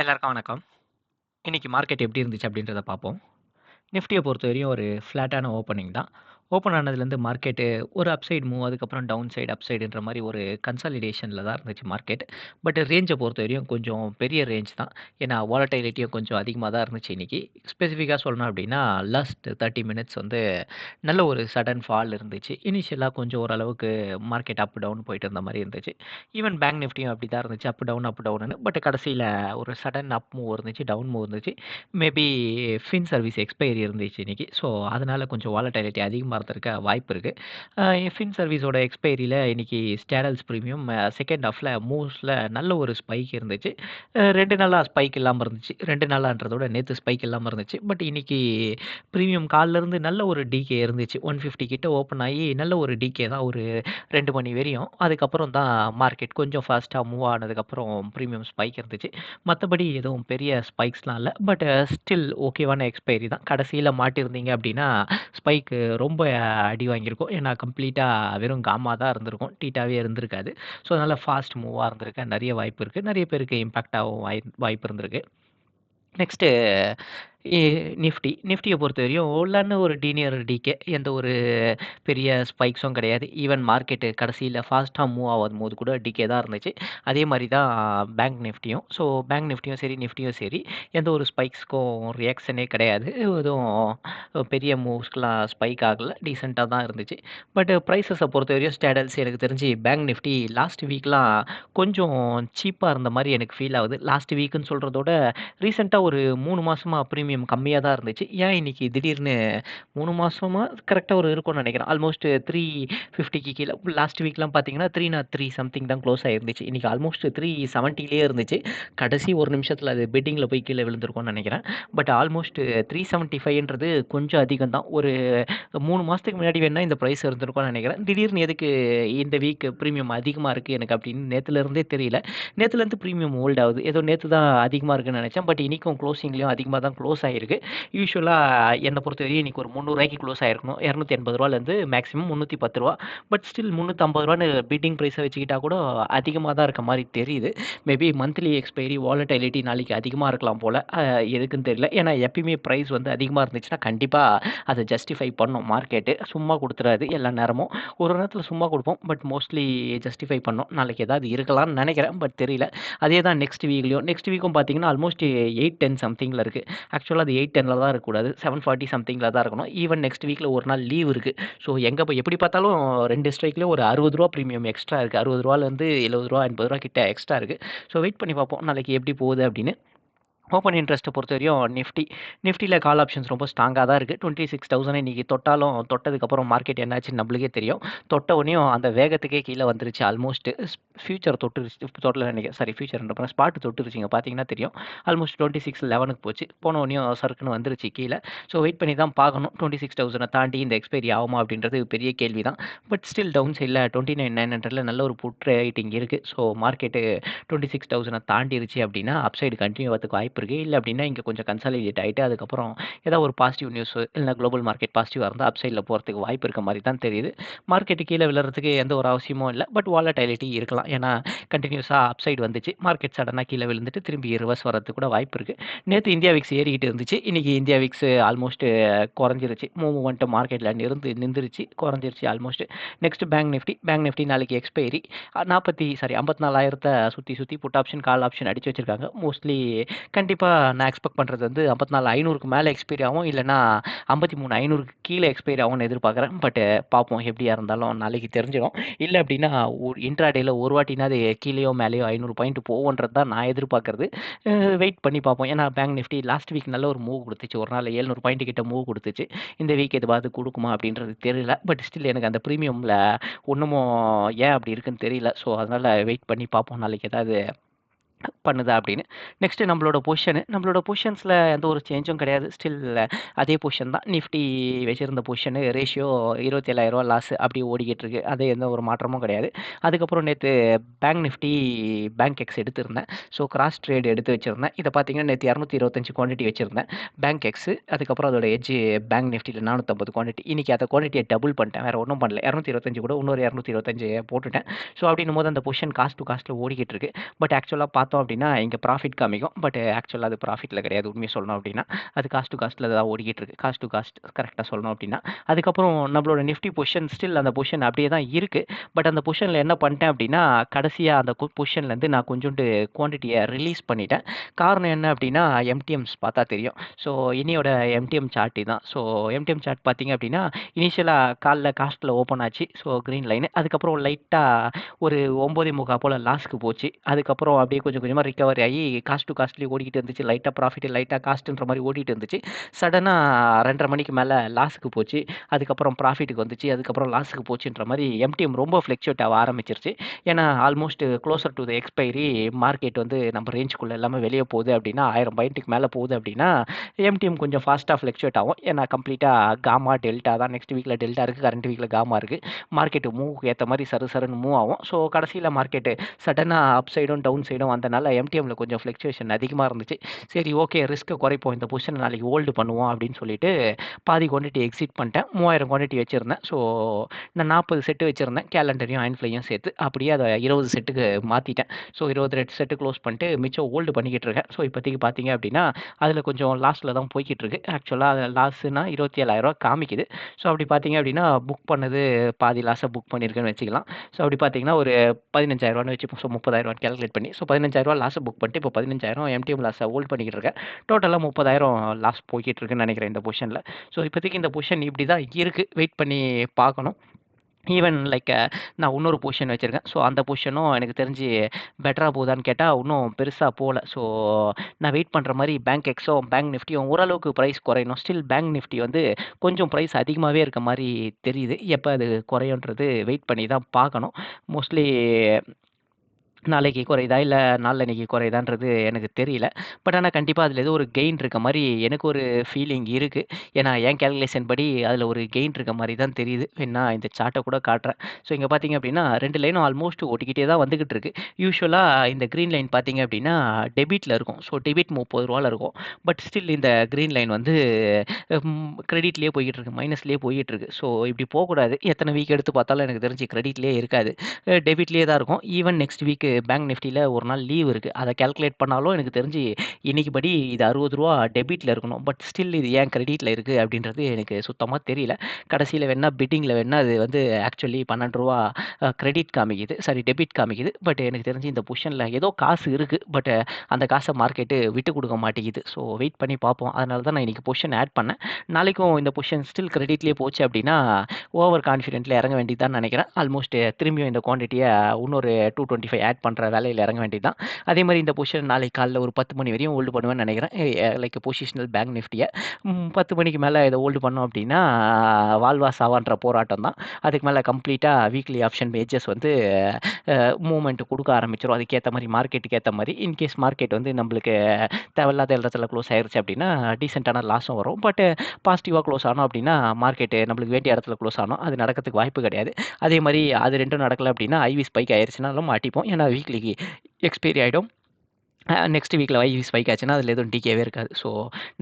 எல்லாருக்கும் வணக்கம். இன்றைக்கி மார்க்கெட் எப்படி இருந்துச்சு அப்படின்றத பார்ப்போம். நிஃப்டிய பொறுத்தவரையும் ஒரு ஃப்ளாட்டான ஓப்பனிங் தான். ஓப்பன் ஆனதுலேருந்து மார்க்கெட்டு ஒரு அப்சைடு மூவ் அதுக்கப்புறம் டவுன் சைடு, அப் சைடுன்ற ஒரு கன்சாலிடேஷனில் தான் இருந்துச்சு மார்க்கெட். பட் ரேஞ்சை பொறுத்த வரையும் கொஞ்சம் பெரிய ரேஞ்ச் தான். ஏன்னா வாலட்டைலிட்டியும் கொஞ்சம் அதிகமாக தான் இருந்துச்சு இன்றைக்கி ஸ்பெசிஃபிக்காக சொல்லணும் அப்படின்னா, லாஸ்ட் 30 மினிட்ஸ் வந்து நல்ல ஒரு சடன் ஃபால் இருந்துச்சு. இனிஷியலாக கொஞ்சம் ஓரளவுக்கு மார்க்கெட் அப் டவுன் போயிட்டு இருந்த மாதிரி இருந்துச்சு. ஈவன் பேங்க் நிஃப்டியும் அப்படி தான் இருந்துச்சு. Up down, up டவுனுன்னு. பட் கடைசியில் ஒரு சடன் அப் மூவ் இருந்துச்சு, டவுன் மூவ் இருந்துச்சு. மேபி ஃபின் சர்வீஸ் எக்ஸ்பைரி இருந்துச்சு இன்னைக்கு. ஸோ, அதனால் கொஞ்சம் வாலட்டைலிட்டி அதிகமாக இருந்திருக்க வாய்ப்பு இருக்குது எஃப்இன் ஃபின் சர்வீஸோட எக்ஸ்பைரியில் இன்றைக்கி ஸ்டேடல்ஸ் ப்ரீமியம் செகண்ட் ஹாஃப்ல மூவ்ஸில் நல்ல ஒரு ஸ்பைக் இருந்துச்சு. ரெண்டு நாளாக ஸ்பைக் இல்லாமல் இருந்துச்சு. ரெண்டு நாளான்றதோட நேற்று ஸ்பைக் இல்லாமல் இருந்துச்சு. பட் இன்றைக்கி ப்ரீமியம் காலிலேருந்து நல்ல ஒரு டிகே இருந்துச்சு. 150 கிட்ட ஓப்பன் ஆகி நல்ல ஒரு டிகே தான் ஒரு ரெண்டு மணி வரையும். அதுக்கப்புறம் தான் மார்க்கெட் கொஞ்சம் ஃபாஸ்ட்டாக மூவ் ஆனதுக்கப்புறம் ப்ரீமியம் ஸ்பைக் இருந்துச்சு. மற்றபடி எதுவும் பெரிய ஸ்பைக்ஸ்லாம் இல்லை பட் ஸ்டில் ஓகேவான எக்ஸ்பைரி தான். கடைசியில் மாட்டியிருந்தீங்க அப்படின்னா, ஸ்பைக்கு ரொம்ப அடி வாங்கியிருக்கும். ஏன்னா கம்ப்ளீட்டாக வெறும் காமா தான் இருந்திருக்கும். டீட்டாவே இருந்திருக்காது. ஸோ, அதனால் ஃபாஸ்ட் மூவாக இருந்திருக்க நிறைய வாய்ப்பு இருக்குது நிறைய பேருக்கு இம்பாக்டாகவும் வாய் வாய்ப்பு இருந்திருக்கு. நெக்ஸ்ட்டு எ நிஃப்டி. நிஃப்டிய பொறுத்தவரையும் ஓலான்னு ஒரு டீனியர் டீகே. எந்த ஒரு பெரிய ஸ்பைக்ஸும் கிடையாது. ஈவன் மார்க்கெட்டு கடைசியில ஃபாஸ்ட்டா மூவ் ஆகும்போது கூட டீகே தான் இருந்துச்சு. அதே மாரி தான் பேங்க் நிஃப்டியும். ஸோ, பேங்க் நிஃப்டியும் சரி, நிஃப்டியும் சரி, எந்த ஒரு ஸ்பைக்ஸ்க்கும் ரியாக்ஷனே கிடையாது. எதுவும் பெரிய மூவ்ஸ்க்குலாம் ஸ்பைக் ஆகல. டீசென்ட்டா தான் இருந்துச்சு. பட் பிரைஸஸ பொறுத்தவரையும் ஸ்டேடல்ஸ் எனக்கு தெரிஞ்சு பேங்க் நிஃப்டி லாஸ்ட் வீக்லாம் கொஞ்சம் சீப்பா இருந்த மாரி எனக்கு ஃபீல் ஆகுது. லாஸ்ட் வீக்குன்னு சொல்றத விட ரீசென்ட்டா ஒரு 3 மாசமா ப்ரீமியம் கம்மியா தான் இருந்துச்சு. ஏன் இன்னைக்கு திடீர்னு 3 மாசமா கரெக்டாக ஒரு இருக்கும்னு நினைக்கிறேன் ஆல்மோஸ்ட் த்ரீ ஃபிஃப்டிக்கு கீழே லாஸ்ட் வீக்லாம் பார்த்தீங்கன்னா, 303 சம்திங் தான் க்ளோஸ் ஆயிருந்துச்சு. இன்னைக்கு ஆல்மோஸ்ட் 370லயே இருந்துச்சு. கடைசி ஒரு நிமிஷத்தில் அது பெட்டிங்கில் போய் கீழே விழுந்திருக்கும்னு நினைக்கிறேன் பட் ஆல்மோஸ்ட் 375ன்றது கொஞ்சம் அதிகம் தான். ஒரு மூணு மாதத்துக்கு முன்னாடி வேணால் இந்த ப்ரைஸ் இருந்திருக்கும்னு நினைக்கிறேன் திடீர்னு எதுக்கு இந்த வீக் ப்ரீமியம் அதிகமாக இருக்குது எனக்கு அப்படின்னு நேற்றுலேருந்தே தெரியல. நேற்றுலேருந்து ப்ரீமியம் ஹோல்ட் ஆகுது. ஏதோ நேற்று தான் அதிகமாக இருக்குன்னு நினச்சேன் பட் இன்றைக்கும் க்ளோசிங்லேயும் அதிகமாக தான் க்ளோஸ் ஆயிருக்கு. யூசுவலா என்னை பொறுத்தவரையும் இன்னைக்கு ஒரு முந்நூறுரூவாய்க்கு க்ளோஸ் ஆகிருக்கணும் இரநூத்தி எண்பது ரூபாலேருந்து மேக்ஸிமம் முந்நூற்றி பத்து ரூபா பட் ஸ்டில் முந்நூற்றம்பது ரூபான்னு பீட்டிங் ப்ரைஸை வச்சுக்கிட்டா கூட அதிகமாக தான் இருக்க மாதிரி தெரியுது. மேபி மந்த்லி எக்ஸ்பைரி வாலட்டிலிட்டி நாளைக்கு அதிகமாக இருக்கலாம் போல் எதுக்குன்னு தெரியல. ஏன்னா எப்பயுமே ப்ரைஸ் வந்து அதிகமாக இருந்துச்சுன்னா, கண்டிப்பாக அதை ஜஸ்டிஃபை பண்ணும் மார்க்கெட்டு. சும்மா கொடுத்துறாது எல்லா நேரமும். ஒரு நேரத்தில் சும்மா கொடுப்போம் பட் மோஸ்ட்லி ஜஸ்டிஃபை பண்ணோம் நாளைக்கு ஏதாவது இருக்கலாம்னு நினைக்கிறேன் பட் தெரியல. அதே தான் நெக்ஸ்ட் வீக்லேயும் நெக்ஸ்ட் வீக்கும் பார்த்தீங்கன்னா, ஆல்மோஸ்ட் 810 சம்திங்ல ஆக்சுவலாக ஆக்சுவலாக அது 810ல தான் இருக்கக்கூடாது. 740 சம்திங்ல தான் இருக்கணும். ஈவன் நெக்ஸ்ட் வீக்ல ஒரு நாள் லீவ் இருக்குது ஸோ, எங்கே போய் எப்படி பார்த்தாலும் ரெண்டு ஸ்ட்ரைக்லேயும் ஒரு அறுபது ரூபா ப்ரீமியம் எக்ஸ்ட்ரா இருக்கு. ரூ. 60லேருந்து ரூ. 70 ரூ. 80 கிட்ட எக்ஸ்ட்ரா இருக்குது ஸோ, வெயிட் பண்ணி பார்ப்போம். நாளைக்கு எப்படி போகுது அப்படின்னு. ஓப்பன் இன்ட்ரெஸ்ட்டை பொறுத்த வரையும் நிஃப்டி. நிஃப்டியில் கால் ஆப்ஷன்ஸ் ரொம்ப ஸ்ட்ராங்காக தான் இருக்குது டுவெண்ட்டி சிக்ஸ் தௌசண்ட் இன்றைக்கி தொட்டாலும் தொட்டதுக்கப்புறம் மார்க்கெட் என்னாச்சுன்னு நம்மளுக்கே தெரியும். தொட்ட உடனேயும் அந்த வேகத்துக்கே கீழே வந்துருச்சு ஆல்மோஸ்ட். ஃபியூச்சர் தொட்டுருச்சு தொட்டில் நெனைக்கிறேன். சாரி ஃபியூச்சர்ன்ற பாருங்க ஸ்பாட் தொட்டுருச்சிங்க பார்த்தீங்கன்னா தெரியும். ஆல்மோஸ்ட் 2611க்கு போச்சு. போன உடனேயும் சர்க்குன்னு வந்துருச்சு கீழே ஸோ, வெயிட் பண்ணி தான் பார்க்கணும். 26,000 தாண்டி இந்த எக்ஸ்பைரி ஆகுமா அப்படின்றது பெரிய கேள்வி தான். பட் ஸ்டில் டவுன் சைட்ல 29,900ல நல்ல ஒரு புட் ரேட்டிங் இருக்குது ஸோ, மார்க்கெட்டு 26,000 தாண்டிருச்சு அப்படின்னா, அப்சைடு கண்டினியூ ஆகறதுக்கு வாய்ப்பு இருக்கு. இல்லை அப்படின்னா இங்கே கொஞ்சம் கன்சாலிடேட் ஆகிட்டு அதுக்கப்புறம் ஏதாவது ஒரு பாசிட்டிவ் நியூஸ் இல்லைன்னா குளோபல் மார்க்கெட் பாசிட்டிவாக இருந்தால் அப்சைடில் போகிறதுக்கு வாய்ப்பு இருக்க மாதிரி தான் தெரியுது. மார்க்கெட்டு கீழே விழுறதுக்கு எந்த ஒரு அவசியமும் இல்லை பட் வாலடைலிட்டி இருக்கலாம். ஏன்னா கன்டினியூஸா அப்சைட் வந்துச்சு. மார்க்கெட் சடனாக கீழே விழுந்துட்டு திரும்பி ரிவர்ஸ் வரதுக்கு கூட வாய்ப்பு இருக்குது நேற்று இந்தியா விக்ஸ் ஏறிக்கிட்டு இருந்துச்சு. இன்றைக்கி இந்தியா விக்ஸ் ஆல்மோஸ்ட் குறைஞ்சிருச்சு. மூவ்மெண்ட்டு மார்க்கெட்டில் நிறுந்து நின்றுச்சு. குறைஞ்சிருச்சு almost. Next bank Nifty. Bank Nifty நாளைக்கு எக்ஸ்பைரி. 40 சாரி ஐம்பத்தி நாலாயிரத்தை சுற்றி சுற்றி புட் ஆப்ஷன், கால் ஆப்ஷன் அடிச்சு வச்சுருக்காங்க மோஸ்ட்லி கண்டிப்பாக நான் எக்ஸ்பெக்ட் பண்ணுறது வந்து ஐம்பத்திநாள் ஐநூறுக்கு மேலே எக்ஸ்பைரி ஆகும். இல்லைன்னா ஐம்பத்தி மூணு ஐநூறுக்கு கீழே எக்ஸ்பைரி ஆகும்னு எதிர்பார்க்குறேன். பட் பார்ப்போம் எப்படியா இருந்தாலும் நாளைக்கு தெரிஞ்சிடும் இல்லை அப்படின்னா ஒரு இன்ட்ராடேயில் ஒரு வாட்டினாவது கீழயோ மேலயோ 500 பாயிண்ட் போகும்ன்றது தான் நான் எதிர்பார்க்கறது. வெயிட் பண்ணி பார்ப்போம். ஏன்னா பேங்க் நிஃப்டி லாஸ்ட் வீக் நல்ல ஒரு மூவ் குடுத்துச்சு. ஒரு நாள் 700 பாயிண்ட் கிட்ட மூவ் குடுத்துச்சு. இந்த வீக் எதுவாவது குடுக்குமா அப்படின்றது தெரியல. பட் ஸ்டில் எனக்கு அந்த பிரீமியம்ல இன்னமும் ஏன் அப்படி இருக்குன்னு தெரியல. ஸோ, அதனால வெயிட் பண்ணி பார்ப்போம். நாளைக்கு ஏதாவது பண்ணுதா அப்படின்னு. நெக்ஸ்ட் நம்மளோட பொசிஷனு. நம்மளோட பொஷன்ஸில் எந்த ஒரு சேஞ்சும் கிடையாது. ஸ்டில் அதே பொசிஷன் தான். நிஃப்டி வச்சுருந்த பொசிஷனு ரேஷியோ ரூ. 27,000 லாஸ் அப்படி ஓடிக்கிட்டு இருக்கு. அது எந்த ஒரு மாற்றமும் கிடையாது. அதுக்கப்புறம் நேற்று பேங்க் நிஃப்டி பேங்க் எக்ஸ் எடுத்திருந்தேன். ஸோ, கிராஸ் ட்ரேட் எடுத்து வச்சுருந்தேன் இதை பார்த்தீங்கன்னா நேற்று இரநூத்தி இருபத்தஞ்சு குவான்டிட்டி வச்சுருந்தேன் பேங்க் எக்ஸ் அதுக்கப்புறம் அதோட எஜ்ஜு பேங்க் நிஃப்டியில் நானூற்றம்பது குவான்டிட்டி. இன்னைக்கு அந்த குவான்டிட்டியை டபுள் பண்ணிட்டேன். வேறு ஒன்றும் பண்ணல. 225 கூட இன்னொரு 225 போட்டுட்டேன். ஸோ, அப்படின்னும் போது அந்த பொசிஷன் காஸ்ட் டூ காஸ்ட்டில் ஓடிக்கிட்டு இருக்கு. பட் ஆக்சுவலாக பார்த்து பார்த்தோம் அப்படின்னா இங்கே ப்ராஃபிட் காமிக்கும் பட் ஆக்சுவலாக அது ப்ராஃபிட்டில் கிடையாது. உண்மையை சொல்லணும் அப்படின்னா அது காஸ்ட் டு காஸ்ட்டில் தான் ஓடிக்கிட்டு இருக்கு. காஸ்ட் டு காஸ்ட் கரெக்டாக சொல்லணும் அப்படின்னா அதுக்கப்புறம் நம்மளோட நிஃப்டி பொசிஷன் ஸ்டில் அந்த பொசிஷன் அப்படியே தான் இருக்குது பட் அந்த பொசிஷனில் என்ன பண்ணிட்டேன் அப்படின்னா கடைசியாக அந்த பொசிஷன்லேருந்து நான் கொஞ்சோண்டு குவான்டிட்டியை ரிலீஸ் பண்ணிட்டேன். காரணம் என்ன அப்படின்னா எம்டிஎம்ஸ் பார்த்தா தெரியும். ஸோ இனியோட எம்டிஎம் சார்ட்டு தான் ஸோ எம்டிஎம் சார்ட் பார்த்தீங்க அப்படின்னா இனிஷியலாக காலில் காஸ்ட்டில் ஓப்பன் ஆச்சு. ஸோ க்ரீன் லைன் அதுக்கப்புறம் லைட்டாக ஒரு ஒம்பதே முக்கா போல் லாஸ்க்கு போச்சு. அதுக்கப்புறம் அப்படியே கொஞ்சம் கொஞ்சமாக ரிக்கவரி ஆகி காஸ்ட் டு காஸ்ட்லி ஓடிக்கிட்டு இருந்துச்சு. லைட்டாக ப்ராஃபிட் லைட்டாக காஸ்ட்டுன்ற மாதிரி ஓடிட்டு இருந்துச்சு. சடனாக ரெண்டரை மணிக்கு மேலே லாஸுக்கு போச்சு. அதுக்கப்புறம் ப்ராஃபிட்டுக்கு வந்துச்சு. அதுக்கப்புறம் லாஸுக்கு போச்சுன்ற மாதிரி எம்டிஎம் ரொம்ப ஃப்ளெக்சுவேட் ஆக ஆரம்பிச்சிருச்சு. ஏன்னா almost closer to the expiry market வந்து நம்ம ரேஞ்சுக்குள்ளே எல்லாமே வெளியே போகுது அப்படின்னா ஆயிரம் பாயிண்ட்டுக்கு மேலே போகுது அப்படின்னா எம்டிஎம் கொஞ்சம் ஃபாஸ்ட்டாக ஃப்ளெக்சுவேட் ஆகும். ஏன்னா கம்ப்ளீட்டாக காமா டெல்டா தான் நெக்ஸ்ட் வீக்கில் டெல்டா இருக்குது கரண்ட் வீக்கில் காமா இருக்குது மார்க்கெட்டு மூவுக்கு ஏற்ற மாதிரி சரு சருன்னு மூவ் ஆகும். ஸோ கடைசியில் மார்க்கெட்டு சடனாக அப் சைடும் டவுன் சைடும் அதனால் எம்டிஎம்மில் கொஞ்சம் ஃப்ளக்சுவேஷன் அதிகமாக இருந்துச்சு. சரி ஓகே ரிஸ்க்கை குறைப்போம். இந்த பொசிஷனை நாளைக்கு ஹோல்டு பண்ணுவோம் அப்படின்னு சொல்லிட்டு பாதி குவான்டிட்டி எக்ஸிட் பண்ணிட்டேன். மூவாயிரம் குவான்டிட்டி வச்சுருந்தேன். ஸோ நான் நாற்பது செட்டு வச்சுருந்தேன். கேலண்டரையும் அயன்ஃப்ளையும் சேர்த்து அப்படியே அதை இருபது செட்டுக்கு மாற்றிட்டேன் ஸோ இருபது ரெண்டு செட்டு க்ளோஸ் பண்ணிட்டு மிச்சம் ஹோல்டு பண்ணிக்கிட்டு இருக்கேன். ஸோ இப்போதைக்கு பார்த்தீங்க அப்படின்னா அதில் கொஞ்சம் லாஸ்ட்டில் தான் போய்கிட்டு இருக்கு. ஆக்சுவலாக லாஸ்னா இருபத்தி ஏழாயிரரூவா காமிக்குது. ஸோ அப்படி பார்த்தீங்க அப்படின்னா புக் பண்ணது பாதி லாஸை புக் பண்ணியிருக்கேன்னு வச்சுக்கலாம். ஸோ அப்படி பார்த்தீங்கன்னா ஒரு பதினஞ்சாயிரரூவான்னு வச்சுப்போம். ஸோ முப்பதாயிரரூவா கேல்குலேட் பண்ணி. ஸோ பதினஞ்சாயிரம் பதினஞ்சாயிரரூவா லாஸை புக் பண்ணிட்டு இப்போ பதினஞ்சாயிரம் எம்டிஎம் லாஸை ஹோல்ட் பண்ணிக்கிட்டு இருக்கேன் டோட்டலாக முப்பதாயிரம் லாஸ் போய்கிட்டு இருக்குன்னு நினைக்கிறேன் இந்த பொசிஷனில் ஸோ இப்போதைக்கு இந்த பொசிஷன் இப்படி தான் இருக்குது வெயிட் பண்ணி பார்க்கணும். ஈவன் லைக் நான் இன்னொரு பொசிஷன் வச்சுருக்கேன். ஸோ அந்த பொசிஷனும் எனக்கு தெரிஞ்சு பெட்டராக போகுதான்னு கேட்டால் இன்னும் பெருசாக போகல. ஸோ நான் வெயிட் பண்ணுற மாதிரி பேங்க் எக்ஸோ பேங்க் நிஃப்டியும் ஓரளவுக்கு ப்ரைஸ் குறையணும். ஸ்டில் பேங்க் நிஃப்டி வந்து கொஞ்சம் ப்ரைஸ் அதிகமாகவே இருக்க மாதிரி தெரியுது. எப்போ அது குறையுன்றது வெயிட் பண்ணி தான் பார்க்கணும். மோஸ்ட்லி நாளைக்கு குறையுதா? இல்லை நாளன்னைக்கு குறையுதான்றது எனக்கு தெரியல. பட் ஆனால் கண்டிப்பாக அதில் ஏதோ ஒரு கெயின் இருக்க மாதிரி எனக்கு ஒரு ஃபீலிங் இருக்குது ஏன்னா என் கேல்குலேஷன் படி அதில் ஒரு கெயின் இருக்க மாதிரி தான் தெரியுது. வேணா இந்த சார்ட்டை கூட காட்டுறேன். ஸோ இங்கே பார்த்தீங்க அப்படின்னா ரெண்டு லைனும் ஆல்மோஸ்ட் ஓட்டிக்கிட்டே தான் வந்துக்கிட்டு இருக்கு. யூஸ்வலாக இந்த க்ரீன் லைன் பார்த்தீங்க அப்படின்னா டெபிட்டில் இருக்கும். ஸோ டெபிட் முப்பது ரூபாவில் இருக்கும். பட் ஸ்டில் இந்த க்ரீன் லைன் வந்து கிரெடிட்லேயே போய்கிட்டு இருக்கு. மைனஸ்லேயே போய்கிட்டு இருக்கு. ஸோ இப்படி போகக்கூடாது. எத்தனை வீக் எடுத்து பார்த்தாலும் எனக்கு தெரிஞ்சு கிரெடிட்லேயே இருக்காது. டெபிட்லேயே தான் இருக்கும். ஈவன் நெக்ஸ்ட் வீக்கு பேங்க் நிஃப்டியில் ஒரு நாள் லீவ் இருக்குது அதை கேல்குலேட் பண்ணாலும் எனக்கு தெரிஞ்சு இன்றைக்கி படி இது அறுபது ரூபா டெபிட்டில் இருக்கணும். பட் ஸ்டில் இது ஏன் கிரெடிட்டில் இருக்குது அப்படின்றது எனக்கு சுத்தமாக தெரியல. கடைசியில் வேணால் பிட்டிங்கில் வேணால் அது வந்து ஆக்சுவலி பன்னெண்டு ரூபா கிரெடிட் காமிக்குது. சாரி டெபிட் காமிக்குது. பட் எனக்கு தெரிஞ்சு இந்த பொஷனில் ஏதோ காசு இருக்குது பட் அந்த காசை மார்க்கெட்டு விட்டு கொடுக்க மாட்டேங்குது. ஸோ வெயிட் பண்ணி பார்ப்போம். அதனால தான் நான் இன்றைக்கி பொஷன் ஆட் பண்ணேன். நாளைக்கும் இந்த பொஷன் ஸ்டில் கிரெடிட்லேயே போச்சு அப்படின்னா ஓவர் கான்ஃபிடென்ட்டில் இறங்க வேண்டியதுதான் நினைக்கிறேன். ஆல்மோஸ்ட் திரும்பியும் இந்த குவான்டிட்டியை இன்னொரு டூ டுவெண்ட்டி ஃபைவ் ஆட் பண்ணுற வேலையில் இறங்க வேண்டியது தான் அதே மாதிரி இந்த பொசிஷன் நாளைக்கு காலைல ஒரு பத்து மணி வரையும் ஹோல்டு பண்ணுவேன்னு நினைக்கிறேன். லைக் பொசிஷனல் பேங்க் நிஃப்டியை பத்து மணிக்கு மேலே இதை ஹோல்டு பண்ணோம் அப்படின்னா வால்வா சாவான்ற போராட்டம் தான். அதுக்கு மேலே கம்ப்ளீட்டாக வீக்லி ஆப்ஷன் பேஜஸ் வந்து மூமெண்ட் கொடுக்க ஆரம்பிச்சிடும் அதுக்கேற்ற மாதிரி மார்க்கெட்டுக்கு ஏற்ற மாதிரி. இன்கேஸ் மார்க்கெட் வந்து நம்மளுக்கு தேவையில்லாத இடத்துல க்ளோஸ் ஆயிருச்சு அப்படின்னா டீசெண்டான லாஸும் வரும். பட் பாசிட்டிவாக க்ளோஸ் ஆனோம் அப்படின்னா மார்க்கெட்டு நம்மளுக்கு வேண்டிய இடத்துல க்ளோஸ் ஆனோம். அது நடக்கிறதுக்கு வாய்ப்பு கிடையாது. அதே மாதிரி அது ரெண்டும் நடக்கலை அப்படின்னா ஐவி ஸ்பைக் ஆயிடுச்சுனாலும் மாட்டிப்போம். ஏன்னா weekly experience item நெக்ஸ்ட் வீக்கில் வைஸ் ஸ்பைக் ஆச்சுன்னா அதில் எதுவும் டிகேவே இருக்காது. ஸோ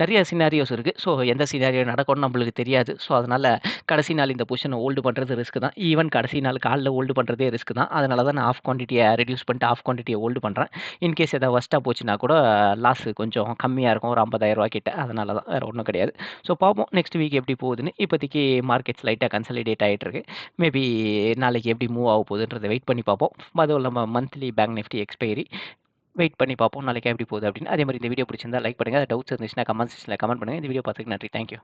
நிறைய சினாரியோஸ் இருக்குது ஸோ எந்த சினாரியோ நடக்கும்னு நம்மளுக்கு தெரியாது. ஸோ அதனால் கடைசி நாள் இந்த பொசிஷனை ஹோல்டு பண்ணுறது ரிஸ்க் தான். ஈவன் கடைசி நாள் காலில் ஹோல்டு பண்ணுறதே ரிஸ்க் தான். அதனால தான் நான் ஆஃப் குவான்டிட்டியை ரெடியூஸ் பண்ணிட்டு ஆஃப் குவான்டிட்டியை ஹோல்டு பண்ணுறேன் இன்கேஸ் எதாவது ஒஸ்ட்டாக போச்சுன்னா கூட லாஸ் கொஞ்சம் கம்மியாக இருக்கும். ஒரு ஐம்பதாயிரரூவா கிட்ட. அதனால தான் வேறு ஒன்றும் கிடையாது. ஸோ பார்ப்போம். நெக்ஸ்ட் வீக் எப்படி போகுதுன்னு. இப்போதைக்கு மார்க்கெட்ஸ் லைட்டாக கன்சலிடேட் ஆகிட்டுருக்கு மேபி நாளைக்கு எப்படி மூவ் ஆக போகுதுன்றதை வெயிட் பண்ணி பார்ப்போம். அதுவும் இல்லாமல் monthly bank Nifty expiry wait பண்ணி பார்ப்போம். நாளைக்கு எப்படி போகுது அப்படின்னு. அதே மாதிரி இந்த வீடியோ பிடிச்சிருந்தா லைக் பண்ணுங்கள் டவுட்ஸ் இருந்துச்சுன்னா கமெண்ட் செக்ஷனில் கமெண்ட் பண்ணுங்கள் இந்த வீடியோ பார்த்துக்கு நன்றி. தேங்க்யூ